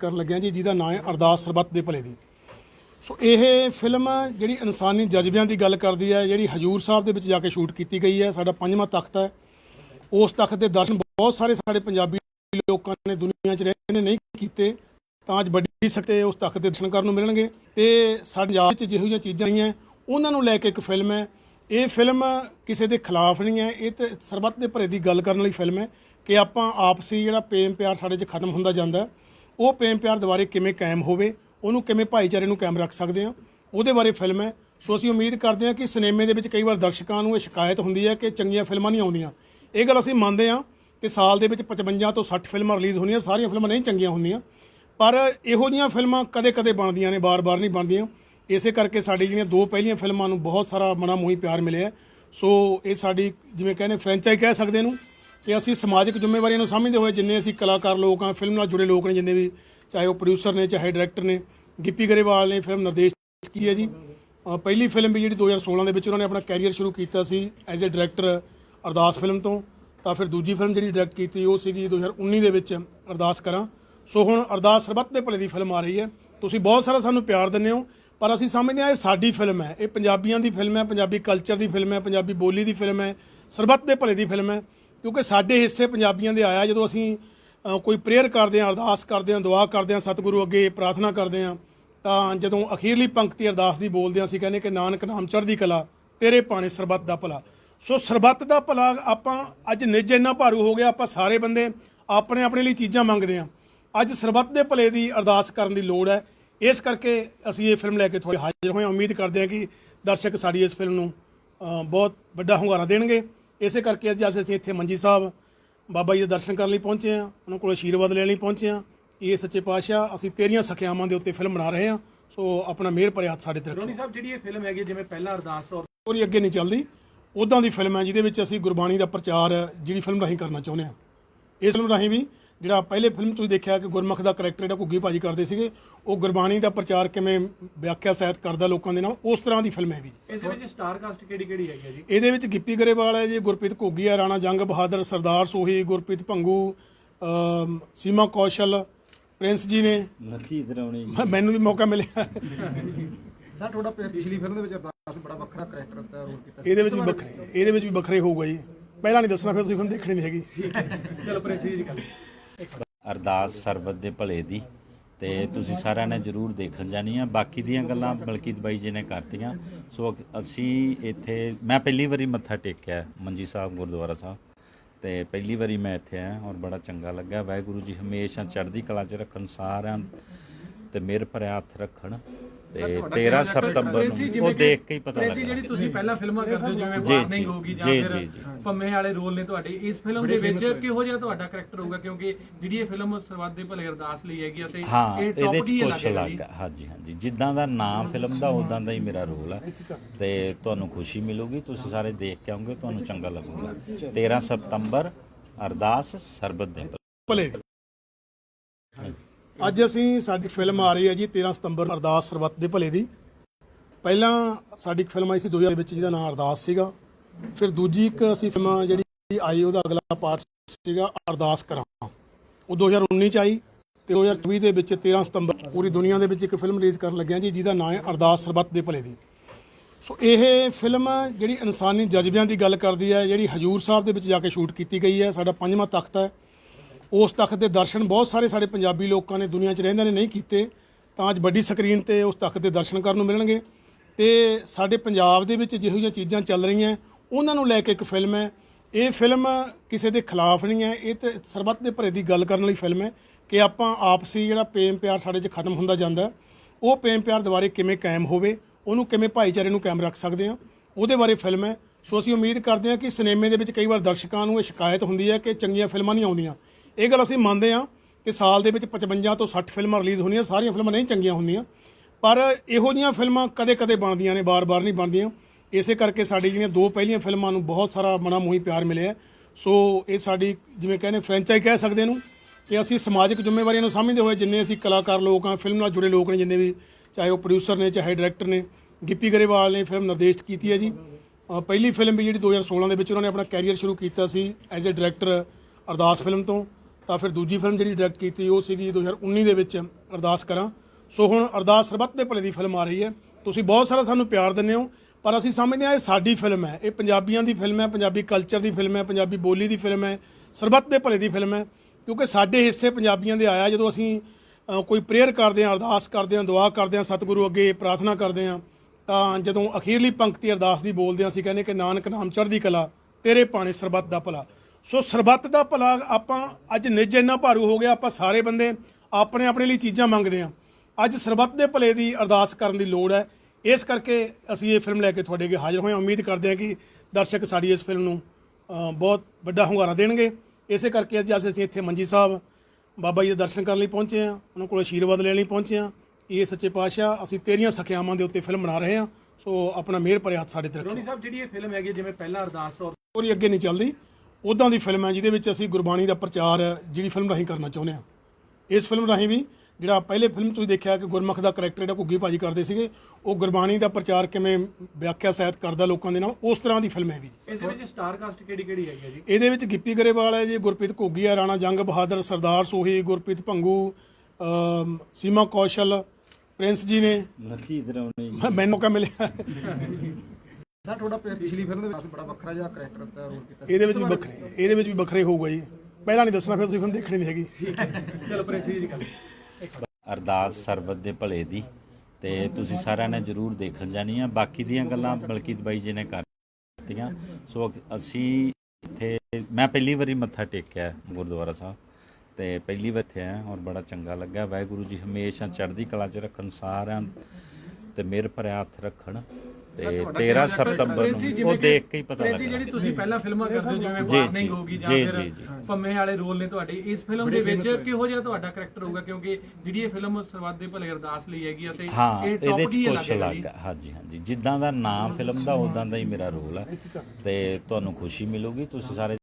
ਕਰਨ ਲੱਗਿਆ ਜੀ ਜਿਹਦਾ ਨਾਮ ਹੈ ਅਰਦਾਸ ਸਰਬੱਤ ਦੇ ਭਲੇ ਦੀ। ਸੋ ਇਹ ਫਿਲਮ ਜਿਹੜੀ ਇਨਸਾਨੀ ਜਜ਼ਬਿਆਂ ਦੀ ਗੱਲ ਕਰਦੀ ਹੈ ਜਿਹੜੀ ਹਜੂਰ ਸਾਹਿਬ ਦੇ ਵਿੱਚ ਜਾ ਕੇ ਸ਼ੂਟ ਕੀਤੀ ਗਈ ਹੈ ਸਾਡਾ ਪੰਜਵਾਂ ਤਖਤ ਹੈ। ਉਸ ਤਖਤ ਦੇ ਦਰਸ਼ਨ ਬਹੁਤ ਸਾਰੇ ਸਾਡੇ ਪੰਜਾਬੀ ਲੋਕਾਂ ਨੇ ਦੁਨੀਆ 'ਚ ਰਹਿੰਦੇ ਨੇ ਨਹੀਂ ਕੀਤੇ ਤਾਂ ਅੱਜ ਵੱਡੀ ਸਕਤੇ ਉਸ ਤਖਤ ਦੇ ਦਰਸ਼ਨ ਕਰਨ ਨੂੰ ਮਿਲਣਗੇ। ਤੇ ਸਾਡੇ ਪੰਜਾਬ 'ਚ ਜਿਹੋ ਜਿਹੀਆਂ ਚੀਜ਼ਾਂ ਆਈਆਂ ਉਹਨਾਂ ਨੂੰ ਲੈ ਕੇ ਇੱਕ ਫਿਲਮ ਹੈ। ਇਹ ਫਿਲਮ ਕਿਸੇ ਦੇ ਖਿਲਾਫ ਨਹੀਂ ਹੈ ਇਹ ਤੇ ਸਰਬੱਤ ਦੇ ਭਲੇ ਦੀ ਗੱਲ ਕਰਨ ਵਾਲੀ ਫਿਲਮ ਹੈ ਕਿ ਆਪਾਂ ਆਪਸੀ ਜਿਹੜਾ ਪ੍ਰੇਮ ਪਿਆਰ ਸਾਡੇ 'ਚ ਖਤਮ ਹੁੰਦਾ ਜਾਂਦਾ ਹੈ, ਉਹ ਪ੍ਰੇਮ ਪਿਆਰ ਦੁਬਾਰੇ ਕਿਵੇਂ ਕਾਇਮ ਹੋਵੇ, ਉਹਨੂੰ ਕਿਵੇਂ ਭਾਈਚਾਰੇ ਨੂੰ ਕਾਇਮ ਰੱਖ ਸਕਦੇ ਆ ਉਹਦੇ ਬਾਰੇ ਫਿਲਮ ਹੈ। ਸੋ ਅਸੀਂ ਉਮੀਦ ਕਰਦੇ ਹਾਂ ਕਿ ਸਿਨੇਮੇ ਦੇ ਵਿੱਚ ਕਈ ਵਾਰ ਦਰਸ਼ਕਾਂ ਨੂੰ ਇਹ ਸ਼ਿਕਾਇਤ ਹੁੰਦੀ ਹੈ ਕਿ ਚੰਗੀਆਂ ਫਿਲਮਾਂ ਨਹੀਂ ਆਉਂਦੀਆਂ। ਇਹ ਗੱਲ ਅਸੀਂ ਮੰਨਦੇ ਹਾਂ ਕਿ ਸਾਲ ਦੇ ਵਿੱਚ 55 ਤੋਂ 60 ਫਿਲਮਾਂ ਰਿਲੀਜ਼ ਹੁੰਦੀਆਂ, ਸਾਰੀਆਂ ਫਿਲਮਾਂ ਨਹੀਂ ਚੰਗੀਆਂ ਹੁੰਦੀਆਂ। ਪਰ ਇਹੋ ਜਿਹੀਆਂ ਫਿਲਮਾਂ ਕਦੇ-ਕਦੇ ਬਣਦੀਆਂ ਨੇ ਬਾਰ-ਬਾਰ ਨਹੀਂ ਬਣਦੀਆਂ। ਇਸੇ ਕਰਕੇ ਸਾਡੀ ਜਿਹੜੀਆਂ ਦੋ ਪਹਿਲੀਆਂ ਫਿਲਮਾਂ ਨੂੰ ਬਹੁਤ ਸਾਰਾ ਮਨਾ ਮੋਹੀ ਪਿਆਰ ਮਿਲਿਆ ਸੋ ਇਹ ਸਾਡੀ ਜਿਵੇਂ ਕਹਿੰਦੇ ਫਰੈਂਚਾਈਜ਼ ਕਹਿ ਸਕਦੇ ਨੂੰ ਕਿ ਅਸੀਂ ਸਮਾਜਿਕ ਜ਼ਿੰਮੇਵਾਰੀਆਂ ਨੂੰ ਸਮਝਦੇ ਹੋਏ ਜਿੰਨੇ ਅਸੀਂ ਕਲਾਕਾਰ ਲੋਕ ਹਾਂ ਫਿਲਮ ਨਾਲ ਜੁੜੇ ਲੋਕ ਨੇ ਜਿੰਨੇ ਵੀ, ਚਾਹੇ ਉਹ ਪ੍ਰੋਡਿਊਸਰ ਨੇ, ਚਾਹੇ ਡਾਇਰੈਕਟਰ ਨੇ, ਗਿੱਪੀ ਗਰੇਵਾਲ ਨੇ ਫਿਲਮ ਨਿਰਦੇਸ਼ ਕੀ ਹੈ ਜੀ? ਪਹਿਲੀ ਫਿਲਮ ਵੀ ਜਿਹੜੀ 2016 ਦੇ ਵਿੱਚ ਉਹਨਾਂ ਨੇ ਆਪਣਾ ਕੈਰੀਅਰ ਸ਼ੁਰੂ ਕੀਤਾ ਸੀ as a director Ardaas film ਤੋਂ, ਤਾਂ ਫਿਰ ਦੂਜੀ ਫਿਲਮ ਜਿਹੜੀ ਡਾਇਰੈਕਟ ਕੀਤੀ ਉਹ ਸੀਗੀ 2019 ਦੇ ਵਿੱਚ, ਅਰਦਾਸ ਕਰਾਂ। ਸੋ ਹੁਣ ਅਰਦਾਸ ਸਰਬੱਤ ਦੇ ਭਲੇ ਦੀ ਫਿਲਮ ਆ ਰਹੀ ਹੈ। ਤੁਸੀਂ ਬਹੁਤ ਸਾਰਾ ਸਾਨੂੰ ਪਿਆਰ ਦਿੰਦੇ ਹੋ, ਪਰ ਅਸੀਂ ਸਮਝਦੇ ਹਾਂ ਇਹ ਸਾਡੀ ਫਿਲਮ ਹੈ। ਇਹ ਪੰਜਾਬੀਆਂ ਦੀ ਫਿਲਮ ਹੈ, ਪੰਜਾਬੀ ਕਲਚਰ ਦੀ ਫਿਲਮ ਹੈ, ਪੰਜਾਬੀ ਬੋਲੀ ਦੀ ਫਿਲਮ ਹੈ, ਸਰਬੱਤ ਦੇ ਭਲੇ ਦੀ ਫਿਲਮ ਹੈ। ਕਿਉਂਕਿ ਸਾਡੇ ਹਿੱਸੇ ਪੰਜਾਬੀਆਂ ਦੇ ਆਇਆ ਜਦੋਂ ਅਸੀਂ ਕੋਈ ਪ੍ਰੇਅਰ ਕਰਦੇ ਹਾਂ, ਅਰਦਾਸ ਕਰਦੇ ਹਾਂ, ਦੁਆ ਕਰਦੇ ਹਾਂ, ਸਤਿਗੁਰੂ ਅੱਗੇ ਪ੍ਰਾਰਥਨਾ ਕਰਦੇ ਹਾਂ, ਤਾਂ ਜਦੋਂ ਅਖੀਰਲੀ ਪੰਕਤੀ ਅਰਦਾਸ ਦੀ ਬੋਲਦੇ ਹਾਂ ਅਸੀਂ ਕਹਿੰਦੇ ਕਿ ਨਾਨਕ ਨਾਮ ਚੜ੍ਹਦੀ ਕਲਾ, ਤੇਰੇ ਪਾਣੇ ਸਰਬੱਤ ਦਾ ਭਲਾ। ਸੋ ਸਰਬੱਤ ਦਾ ਭਲਾ ਆਪਾਂ ਅੱਜ ਨਿੱਜ ਇੰਨਾ ਭਾਰੂ ਹੋ ਗਿਆ, ਆਪਾਂ ਸਾਰੇ ਬੰਦੇ ਆਪਣੇ ਆਪਣੇ ਲਈ ਚੀਜ਼ਾਂ ਮੰਗਦੇ ਹਾਂ। ਅੱਜ ਸਰਬੱਤ ਦੇ ਭਲੇ ਦੀ ਅਰਦਾਸ ਕਰਨ ਦੀ ਲੋੜ ਹੈ। ਇਸ ਕਰਕੇ ਅਸੀਂ ਇਹ ਫਿਲਮ ਲੈ ਕੇ ਥੋੜੇ ਹਾਜ਼ਰ ਹੋਏ ਹਾਂ। ਉਮੀਦ ਕਰਦੇ ਹਾਂ ਕਿ ਦਰਸ਼ਕ ਸਾਡੀ ਇਸ ਫਿਲਮ ਨੂੰ ਬਹੁਤ ਵੱਡਾ ਹੁੰਗਾਰਾ ਦੇਣਗੇ। ਇਸੇ ਕਰਕੇ ਅੱਜ ਅਸੀਂ ਇੱਥੇ ਮੰਜੀ ਸਾਹਿਬ ਬਾਬਾ ਜੀ ਦੇ ਦਰਸ਼ਨ ਕਰਨ ਲਈ ਪਹੁੰਚੇ ਹਾਂ ਉਹਨਾਂ ਕੋਲ ਆਸ਼ੀਰਵਾਦ ਲੈਣ ਲਈ ਪਹੁੰਚੇ ਹਾਂ। ਇਹ ਸੱਚੇ ਪਾਤਸ਼ਾਹ ਅਸੀਂ ਤੇਰੀਆਂ ਸਖਿਆਵਾਂ ਦੇ ਉੱਤੇ ਫਿਲਮ ਬਣਾ ਰਹੇ ਹਾਂ ਸੋ ਆਪਣਾ ਮਿਹਰ ਭਰੇ ਹੱਥ ਸਾਡੇ ਤੇ ਰੱਖੋ ਰੋਨੀ ਸਾਹਿਬ ਜਿਹੜੀ ਇਹ ਫਿਲਮ ਹੈਗੀ ਜਿਵੇਂ ਪਹਿਲਾਂ ਅਰਦਾਸ ਤੌਰ ਸਟੋਰੀ ਅੱਗੇ ਨਹੀਂ ਚੱਲਦੀ ਉਦਾਂ ਦੀ ਫਿਲਮ ਹੈ ਜਿਹਦੇ ਵਿੱਚ ਅਸੀਂ ਗੁਰਬਾਣੀ ਦਾ ਪ੍ਰਚਾਰ ਜਿਹੜੀ ਫਿਲਮ ਰਾਹੀਂ ਕਰਨਾ ਚਾਹੁੰਦੇ ਹਾਂ। ਇਸ ਫਿਲਮ ਰਾਹੀਂ ਵੀ ਜਿਹੜਾ ਪਹਿਲੇ ਫਿਲਮ ਤੁਸੀਂ ਦੇਖਿਆ ਕਿ ਗੁਰਮੁਖ ਦਾ ਕਰੈਕਟਰ ਜਿਹੜਾ ਘੁੱਗੀ ਭਾਜੀ ਕਰਦੇ ਸੀਗੇ ਉਹ ਗੁਰਬਾਣੀ ਦਾ ਪ੍ਰਚਾਰ ਕਿਵੇਂ ਵਿਆਖਿਆ ਸਾਹਿਤ ਕਰਦਾ ਲੋਕਾਂ ਦੇ ਨਾਲ ਉਸ ਤਰ੍ਹਾਂ ਦੀ ਫਿਲਮ ਹੈ ਵੀ ਇਸ ਦੇ ਵਿੱਚ ਸਟਾਰ ਕਾਸਟ ਕਿਹੜੀ ਕਿਹੜੀ ਹੈਗੀ ਜੀ? ਇਹਦੇ ਵਿੱਚ ਗਿੱਪੀ ਗਰੇਵਾਲ ਹੈ ਜੀ ਗੁਰਪ੍ਰੀਤ ਘੁੱਗੀ ਹੈ ਰਾਣਾ ਜੰਗ ਬਹਾਦਰ ਸਰਦਾਰ ਸੋਹੀ ਗੁਰਪ੍ਰੀਤ ਭੰਗੂ ਸੀਮਾ ਕੌਸ਼ਲ ਪ੍ਰਿੰਸ ਜੀ ਨੇ। ਲੱਖੀ ਦਰਾਉਣੀ ਮ- ਮੈਨੂੰ ਵੀ ਮੌਕਾ ਮਿਲਿਆ। ਸਰ ਤੁਹਾਡਾ ਪਿਛਲੀ ਫਿਲਮ ਦੇ ਵਿੱਚ ਅਰਦਾਸ ਬੜਾ ਵੱਖਰਾ ਕਰੈਕਟਰ ਦਾ ਰੋਲ ਕੀਤਾ ਸੀ। ਇਹਦੇ ਵਿੱਚ ਵੀ ਵੱਖਰੇ ਇਹਦੇ ਵਿੱਚ ਵੀ ਵੱਖਰੇ ਹੋਊਗਾ ਜੀ। ਪਹਿਲਾਂ ਨਹੀਂ ਦੱਸਣਾ ਫਿਰ ਤੁਸੀਂ ਫਿਲਮ ਦੇਖਣੀ ਨਹੀਂ ਹੈਗੀ। ਚਲੋ ਪ੍ਰਿੰਸ ਜੀ ਦੀ ਗੱਲ। ਅਰਦਾਸ ਸਰਬਤ ਦੇ ਭਲੇ ਦੀ ਤੇ ਤੁਸੀਂ ਸਾਰਿਆਂ ਨੇ ਜਰੂਰ ਦੇਖਣ ਜਾਣੀ ਆ ਬਾਕੀ ਦੀਆਂ ਗੱਲਾਂ ਬਲਕੀਤ ਬਾਈ ਜੀ ਨੇ ਕਰਤੀਆਂ। ਸੋ ਅਸੀਂ ਇੱਥੇ ਮੈਂ ਪਹਿਲੀ ਵਾਰੀ ਮੱਥਾ ਟੇਕਿਆ ਮੰਜੀ ਸਾਹਿਬ ਗੁਰਦੁਆਰਾ ਸਾਹਿਬ ਤੇ ਪਹਿਲੀ ਵਾਰੀ ਮੈਂ ਇੱਥੇ ਆਇਆ ਔਰ ਬੜਾ ਚੰਗਾ ਲੱਗਾ। ਵਾਹਿਗੁਰੂ ਜੀ ਹਮੇਸ਼ਾ ਚੜ੍ਹਦੀ ਕਲਾ 'ਚ ਰੱਖਣ ਸਾਰਿਆਂ ਤੇ ਮਿਹਰ ਭਰਿਆ ਹੱਥ ਰੱਖਣ ਤੇ 13 ਸਤੰਬਰ ਨੂੰ ਉਹ ਦੇਖ ਕੇ ਹੀ ਪਤਾ ਜੀ ਲੱਗਾ। ਜਿਹੜੀ ਤੁਸੀਂ ਪਹਿਲਾਂ ਫਿਲਮਾਂ ਕਰਦੇ ਹੋ ਜਿਵੇਂ ਜੀ, ਵਾਰਨਿੰਗ ਜੀ, ਹੋਗੀ ਜਾਂ ਜੀ, ਫਿਰ ਜੀ, ਜੀ। ਪੰਮੇ ਵਾਲੇ ਰੋਲ ਨੇ ਤੁਹਾਡੇ। ਇਸ ਫਿਲਮ ਦੇ ਵਿੱਚ ਕਿਹੋ ਜਿਹਾ ਤੁਹਾਡਾ ਕਰੈਕਟਰ ਹੋਊਗਾ? ਕਿਉਂਕਿ ਜਿਹੜੀ ਇਹ ਫਿਲਮ ਸਰਬੱਤ ਦੇ ਭਲੇ ਅਰਦਾਸ ਲਈ ਹੈਗੀ ਤੇ ਹਾਂ ਇਹ ਇਹਦੇ ਟੌਪ ਚ ਦੀ ਕੁਛ ਲੱਗ ਅਲੱਗ ਹਾਂਜੀ ਹਾਂਜੀ। ਜਿੱਦਾਂ ਦਾ ਨਾਮ ਫਿਲਮ ਦਾ ਉਦਾਂ ਦਾ ਹੀ ਮੇਰਾ ਰੋਲ ਹੈ ਤੇ ਤੁਹਾਨੂੰ ਖੁਸ਼ੀ ਮਿਲੂਗੀ। ਤੁਸੀਂ ਸਾਰੇ ਦੇਖ ਕੇ ਆਉਂਗੇ ਤੁਹਾਨੂੰ ਚੰਗਾ ਲੱਗੂਗਾ। 13 ਸਤੰਬਰ ਅਰਦਾਸ ਸਰਬਤ ਦੇ ਭਲੇ। ਅੱਜ ਅਸੀਂ ਸਾਡੀ ਫਿਲਮ ਆ ਰਹੀ ਹੈ ਜੀ 13 ਸਤੰਬਰ ਅਰਦਾਸ ਸਰਬੱਤ ਦੇ ਭਲੇ ਦੀ। ਪਹਿਲਾਂ ਸਾਡੀ ਇੱਕ ਫਿਲਮ ਆਈ ਸੀ 2000 ਦੇ ਵਿੱਚ ਜਿਹਦਾ ਨਾਮ ਅਰਦਾਸ ਸੀਗਾ। ਫਿਰ ਦੂਜੀ ਇੱਕ ਅਸੀਂ ਫਿਲਮ ਜਿਹੜੀ ਆਈ ਉਹਦਾ ਅਗਲਾ ਪਾਰਟ ਸੀਗਾ ਅਰਦਾਸ ਕਰਾਂ। ਉਹ 2019 ਚ ਆਈ ਤੇ 2024 ਦੇ ਵਿੱਚ 13 ਸਤੰਬਰ ਪੂਰੀ ਦੁਨੀਆ ਦੇ ਵਿੱਚ ਇੱਕ ਫਿਲਮ ਰਿਲੀਜ਼ ਕਰਨ ਲੱਗਿਆ ਜੀ, ਜਿਹਦਾ ਨਾਮ ਹੈ ਅਰਦਾਸ ਸਰਬੱਤ ਦੇ ਭਲੇ ਦੀ। ਸੋ ਇਹ ਫਿਲਮ ਜਿਹੜੀ ਇਨਸਾਨੀ ਜਜ਼ਬਿਆਂ ਦੀ ਗੱਲ ਕਰਦੀ ਹੈ, ਜਿਹੜੀ ਹਜੂਰ ਸਾਹਿਬ ਦੇ ਵਿੱਚ ਜਾ ਕੇ ਸ਼ੂਟ ਕੀਤੀ ਗਈ ਹੈ, ਸਾਡਾ ਪੰਜਵਾਂ ਤਖਤ ਹੈ। ਉਸ ਤਖਤ ਦੇ ਦਰਸ਼ਨ ਬਹੁਤ ਸਾਰੇ ਸਾਡੇ ਪੰਜਾਬੀ ਲੋਕਾਂ ਨੇ ਦੁਨੀਆ 'ਚ ਰਹਿੰਦੇ ਨੇ, ਨਹੀਂ ਕੀਤੇ, ਤਾਂ ਅੱਜ ਵੱਡੀ ਸਕਰੀਨ ਤੇ ਉਸ ਤਖਤ ਦੇ ਦਰਸ਼ਨ ਕਰਨ ਨੂੰ ਮਿਲਣਗੇ। ਤੇ ਸਾਡੇ ਪੰਜਾਬ ਦੇ ਵਿੱਚ ਜਿਹੋ ਜਿਹੀਆਂ ਚੀਜ਼ਾਂ ਚੱਲ ਰਹੀਆਂ ਉਹਨਾਂ ਨੂੰ ਲੈ ਕੇ ਇੱਕ ਫਿਲਮ ਹੈ। ਇਹ ਫਿਲਮ ਕਿਸੇ ਦੇ ਖਿਲਾਫ ਨਹੀਂ ਹੈ। ਇਹ ਤੇ ਸਰਬੱਤ ਦੇ ਭਰੇ ਦੀ ਗੱਲ ਕਰਨ ਵਾਲੀ ਫਿਲਮ ਹੈ ਕਿ ਆਪਾਂ ਆਪਸੀ ਜਿਹੜਾ ਪ੍ਰੇਮ ਪਿਆਰ ਸਾਡੇ 'ਚ ਖਤਮ ਹੁੰਦਾ ਜਾਂਦਾ ਉਹ ਪ੍ਰੇਮ ਪਿਆਰ ਦੁਬਾਰੇ ਕਿਵੇਂ ਕਾਇਮ ਹੋਵੇ, ਉਹਨੂੰ ਕਿਵੇਂ ਭਾਈਚਾਰੇ ਨੂੰ ਕਾਇਮ ਰੱਖ ਸਕਦੇ ਆ ਉਹਦੇ ਬਾਰੇ ਫਿਲਮ ਹੈ। ਸੋ ਅਸੀਂ ਉਮੀਦ ਕਰਦੇ ਹਾਂ ਕਿ ਸਿਨੇਮੇ ਦੇ ਵਿੱਚ ਕਈ ਵਾਰ ਦਰਸ਼ਕਾਂ ਨੂੰ ਇਹ ਸ਼ਿਕਾਇਤ ਹੁੰਦੀ ਹੈ ਕਿ ਚੰਗੀਆਂ ਫਿਲਮਾਂ ਨਹੀਂ ਆਉਂਦੀਆਂ। ਇਹ ਗੱਲ ਅਸੀਂ ਮੰਨਦੇ ਹਾਂ ਕਿ ਸਾਲ ਦੇ ਵਿੱਚ 55 ਤੋਂ 60 ਫਿਲਮਾਂ ਰਿਲੀਜ਼ ਹੁੰਦੀਆਂ, ਸਾਰੀਆਂ ਫਿਲਮਾਂ ਨਹੀਂ ਚੰਗੀਆਂ ਹੁੰਦੀਆਂ। ਪਰ ਇਹੋ ਜਿਹੀਆਂ ਫਿਲਮਾਂ ਕਦੇ-ਕਦੇ ਬਣਦੀਆਂ ਨੇ ਬਾਰ-ਬਾਰ ਨਹੀਂ ਬਣਦੀਆਂ। ਇਸੇ ਕਰਕੇ ਸਾਡੀ ਜਿਹੜੀਆਂ ਦੋ ਪਹਿਲੀਆਂ ਫਿਲਮਾਂ ਨੂੰ ਬਹੁਤ ਸਾਰਾ ਮਨਾ ਮੋਹੀ ਪਿਆਰ ਮਿਲਿਆ ਸੋ ਇਹ ਸਾਡੀ ਜਿਵੇਂ ਕਹਿੰਦੇ ਫਰੈਂਚਾਈਜ਼ ਕਹਿ ਸਕਦੇ ਨੂੰ ਇਹ ਅਸੀਂ ਸਮਾਜਿਕ ਜ਼ਿੰਮੇਵਾਰੀਆਂ ਨੂੰ ਸਮਝਦੇ ਹੋਏ ਜਿੰਨੇ ਅਸੀਂ ਕਲਾਕਾਰ ਲੋਕ ਹਾਂ ਫਿਲਮ ਨਾਲ ਜੁੜੇ ਲੋਕ ਨੇ ਜਿੰਨੇ ਵੀ, ਚਾਹੇ ਉਹ ਪ੍ਰੋਡਿਊਸਰ ਨੇ, ਚਾਹੇ ਡਾਇਰੈਕਟਰ ਨੇ, ਗਿੱਪੀ ਗਰੇਵਾਲ ਨੇ ਫਿਲਮ ਨਿਰਦੇਸ਼ ਕੀਤੀ ਹੈ ਜੀ। ਪਹਿਲੀ ਫਿਲਮ ਵੀ ਜਿਹੜੀ 2016 ਦੇ ਵਿੱਚ ਉਹਨਾਂ ਨੇ ਆਪਣਾ ਕੈਰੀਅਰ ਸ਼ੁਰੂ ਕੀਤਾ ਸੀ as a director Ardaas film ਤੋਂ। ਤਾਂ ਫਿਰ ਦੂਜੀ ਫਿਲਮ ਜਿਹੜੀ ਡਾਇਰੈਕਟ ਕੀਤੀ ਉਹ ਸੀਗੀ 2019 ਦੇ ਵਿੱਚ ਅਰਦਾਸ ਕਰਾਂ। ਸੋ ਹੁਣ ਅਰਦਾਸ ਸਰਬੱਤ ਦੇ ਭਲੇ ਦੀ ਫਿਲਮ ਆ ਰਹੀ ਹੈ। ਤੁਸੀਂ ਬਹੁਤ ਸਾਰਾ ਸਾਨੂੰ ਪਿਆਰ ਦਿੰਦੇ ਹੋ। ਪਰ ਅਸੀਂ ਸਮਝਦੇ ਹਾਂ ਇਹ ਸਾਡੀ ਫਿਲਮ ਹੈ। ਇਹ ਪੰਜਾਬੀਆਂ ਦੀ ਫਿਲਮ ਹੈ, ਪੰਜਾਬੀ ਕਲਚਰ ਦੀ ਫਿਲਮ ਹੈ, ਪੰਜਾਬੀ ਬੋਲੀ ਦੀ ਫਿਲਮ ਹੈ, ਸਰਬੱਤ ਦੇ ਭਲੇ ਦੀ ਫਿਲਮ ਹੈ। ਕਿਉਂਕਿ ਸਾਡੇ ਹਿੱਸੇ ਪੰਜਾਬੀਆਂ ਦੇ ਆਇਆ ਜਦੋਂ ਅਸੀਂ ਕੋਈ ਪ੍ਰੇਅਰ ਕਰਦੇ ਹਾਂ, ਅਰਦਾਸ ਕਰਦੇ ਹਾਂ, ਦੁਆ ਕਰਦੇ ਹਾਂ, ਸਤਿਗੁਰੂ ਅੱਗੇ ਪ੍ਰਾਰਥਨਾ ਕਰਦੇ ਹਾਂ, ਤਾਂ ਜਦੋਂ ਅਖੀਰਲੀ ਪੰਕਤੀ ਅਰਦਾਸ ਦੀ ਬੋਲਦੇ ਹਾਂ, ਅਸੀਂ ਕਹਿੰਦੇ ਕਿ ਨਾਨਕ ਨਾਮ ਚੜ੍ਹਦੀ ਕਲਾ, ਤੇਰੇ ਪਾਣੇ ਸਰਬੱਤ ਦਾ ਭਲਾ। ਸੋ ਸਰਬੱਤ ਦਾ ਭਲਾ ਆਪਾਂ ਅੱਜ ਨਿੱਜ ਇੰਨਾ ਭਾਰੂ ਹੋ ਗਿਆ, ਆਪਾਂ ਸਾਰੇ ਬੰਦੇ ਆਪਣੇ ਆਪਣੇ ਲਈ ਚੀਜ਼ਾਂ ਮੰਗਦੇ ਹਾਂ। ਅੱਜ ਸਰਬੱਤ ਦੇ ਭਲੇ ਦੀ ਅਰਦਾਸ ਕਰਨ ਦੀ ਲੋੜ ਹੈ। ਇਸ ਕਰਕੇ ਅਸੀਂ ਇਹ ਫਿਲਮ ਲੈ ਕੇ ਤੁਹਾਡੇ ਅੱਗੇ ਹਾਜ਼ਰ ਹੋਏ ਹਾਂ। ਉਮੀਦ ਕਰਦੇ ਹਾਂ ਕਿ ਦਰਸ਼ਕ ਸਾਡੀ ਇਸ ਫਿਲਮ ਨੂੰ ਅ, ਬਹੁਤ ਵੱਡਾ ਹੁੰਗਾਰਾ ਦੇਣਗੇ। ਇਸੇ ਕਰਕੇ ਅੱਜ ਅਸੀਂ ਇੱਥੇ ਮੰਜੀ ਸਾਹਿਬ ਬਾਬਾ ਜੀ ਦੇ ਦਰਸ਼ਨ ਕਰਨ ਲਈ ਪਹੁੰਚੇ ਹਾਂ। ਉਹਨਾਂ ਕੋਲ ਆਸ਼ੀਰਵਾਦ ਲੈਣ ਲਈ ਪਹੁੰਚੇ ਹਾਂ। ਇਹ ਸੱਚੇ ਪਾਤਸ਼ਾਹ ਅਸੀਂ ਤੇਰੀਆਂ ਸਖਿਆਵਾਂ ਦੇ ਉੱਤੇ ਫਿਲਮ ਬਣਾ ਰਹੇ ਹਾਂ। ਸੋ ਆਪਣਾ ਮਿਹਰ ਭਰੇ ਹੱਥ ਸਾਡੇ ਤੇ ਰੱਖੋ ਸਾਹਿਬ ਜਿਹੜੀ ਇਹ ਫਿਲਮ ਹੈਗੀ ਹੈ, ਜਿਵੇਂ ਪਹਿਲਾਂ ਅਰਦਾਸ ਤੌਰ ਸਟੋਰੀ ਅੱਗੇ ਨਹੀਂ ਚੱਲਦੀ। ਉਦਾਂ ਦੀ ਫਿਲਮ ਹੈ ਜਿਹਦੇ ਵਿੱਚ ਅਸੀਂ ਗੁਰਬਾਣੀ ਦਾ ਪ੍ਰਚਾਰ ਜਿਹੜੀ ਫਿਲਮ ਰਾਹੀਂ ਕਰਨਾ ਚਾਹੁੰਦੇ ਹਾਂ। ਇਸ ਫਿਲਮ ਰਾਹੀਂ ਵੀ ਜਿਹੜਾ ਪਹਿਲੇ ਫਿਲਮ ਤੁਸੀਂ ਦੇਖਿਆ ਕਿ ਗੁਰਮੁਖ ਦਾ ਕਰੈਕਟਰ ਜਿਹੜਾ ਘੁੱਗੀ ਭਾਜੀ ਕਰਦੇ ਸੀਗੇ ਉਹ ਗੁਰਬਾਣੀ ਦਾ ਪ੍ਰਚਾਰ ਕਿਵੇਂ ਵਿਆਖਿਆ ਸਾਹਿਤ ਕਰਦਾ ਲੋਕਾਂ ਦੇ ਨਾਲ ਉਸ ਤਰ੍ਹਾਂ ਦੀ ਫਿਲਮ ਹੈ ਵੀ ਇਸ ਦੇ ਵਿੱਚ ਸਟਾਰ ਕਾਸਟ ਕਿਹੜੀ ਕਿਹੜੀ ਹੈਗੀ ਜੀ? ਇਹਦੇ ਵਿੱਚ ਗਿੱਪੀ ਗਰੇਵਾਲ ਹੈ ਜੀ ਗੁਰਪ੍ਰੀਤ ਘੁੱਗੀ ਹੈ ਰਾਣਾ ਜੰਗ ਬਹਾਦਰ ਸਰਦਾਰ ਸੋਹੀ ਗੁਰਪ੍ਰੀਤ ਭੰਗੂ ਸੀਮਾ ਕੌਸ਼ਲ ਪ੍ਰਿੰਸ ਜੀ ਨੇ। ਲੱਕੀ ਦਰਾਉਣੀ ਮੈਨੂੰ ਮੌਕਾ ਮਿਲਿਆ। ਸਰ ਤੁਹਾਡਾ ਪਿਛਲੀ ਫਿਲਮ ਦੇ ਵਿੱਚ ਬੜਾ ਵੱਖਰਾ ਜਿਹਾ ਕਰੈਕਟਰ ਦਾ ਰੋਲ ਕੀਤਾ ਸੀ। ਇਹਦੇ ਵਿੱਚ ਵੀ ਵੱਖਰੇ ਇਹਦੇ ਵਿੱਚ ਵੀ ਵੱਖਰੇ ਹੋਊਗਾ ਜੀ। ਪਹਿਲਾਂ ਨਹੀਂ ਦੱਸਣਾ ਫਿਰ ਤੁਸੀਂ ਫਿਲਮ ਦੇਖਣੀ ਨਹੀਂ ਹੈਗੀ। ਚਲੋ ਪ੍ਰੈਸੀ ਜੀ ਗੱਲ। ਅਰਦਾਸ ਸਰਬਤ ਦੇ ਭਲੇ ਦੀ ਤੇ ਤੁਸੀਂ ਸਾਰਿਆਂ ਨੇ ਜਰੂਰ ਦੇਖਣ ਜਾਣੀ ਆ ਬਾਕੀ ਦੀਆਂ ਗੱਲਾਂ ਬਲਕੀਤ ਬਾਈ ਜੀ ਨੇ ਕਰਤੀਆਂ ਸੋ ਅਸੀਂ ਇੱਥੇ, ਮੈਂ ਪਹਿਲੀ ਵਾਰੀ ਮੱਥਾ ਟੇਕਿਆ ਗੁਰਦੁਆਰਾ ਸਾਹਿਬ ਤੇ ਪਹਿਲੀ ਵਾਰ ਇੱਥੇ ਆਇਆ ਔਰ ਬੜਾ ਚੰਗਾ ਲੱਗਾ। ਵਾਹਿਗੁਰੂ ਜੀ ਹਮੇਸ਼ਾ ਚੜ੍ਹਦੀ ਕਲਾ 'ਚ ਰੱਖਣ, ਸਾਰਿਆਂ ਤੇ ਮਿਹਰ ਭਰਿਆ ਹੱਥ ਰੱਖਣ। ਤੇ 13 ਸਤੰਬਰ ਨੂੰ ਉਹ ਦੇਖ ਕੇ ਹੀ ਪਤਾ ਪ੍ਰੈਸੀ ਜਿਹੜੀ ਤੁਸੀਂ ਪਹਿਲਾਂ ਫਿਲਮਾਂ ਕਰਦੇ ਹੋ ਜਿਵੇਂ ਵਾਰਨਿੰਗ ਹੋਗੀ ਜਾਂ ਫਿਰ ਜੀ, ਜੀ। ਪੰਮੇ ਵਾਲੇ ਰੋਲ ਨੇ ਤੁਹਾਡੇ ਇਸ ਫਿਲਮ ਦੇ ਵਿੱਚ ਕਿਹੋ ਜਿਹਾ ਤੁਹਾਡਾ ਕਰੈਕਟਰ ਹੋਊਗਾ? ਕਿਉਂਕਿ ਜਿਹੜੀ ਇਹ ਫਿਲਮ ਸਰਬੱਤ ਦੇ ਭਲੇ ਅਰਦਾਸ ਲਈ ਹੈਗੀ ਆ ਤੇ ਹਾਂ ਇਹ ਟੌਪ ਦੀ ਕੁਛ ਹੈ ਲੱਗ ਹਾਂਜੀ ਹਾਂਜੀ। ਜਿੱਦਾਂ ਦਾ ਨਾਮ ਫਿਲਮ ਦਾ ਉਦਾਂ ਦਾ ਹੀ ਮੇਰਾ ਰੋਲ ਹੈ ਤੇ ਤੁਹਾਨੂੰ ਖੁਸ਼ੀ ਮਿਲੂਗੀ। ਤੁਸੀਂ ਸਾਰੇ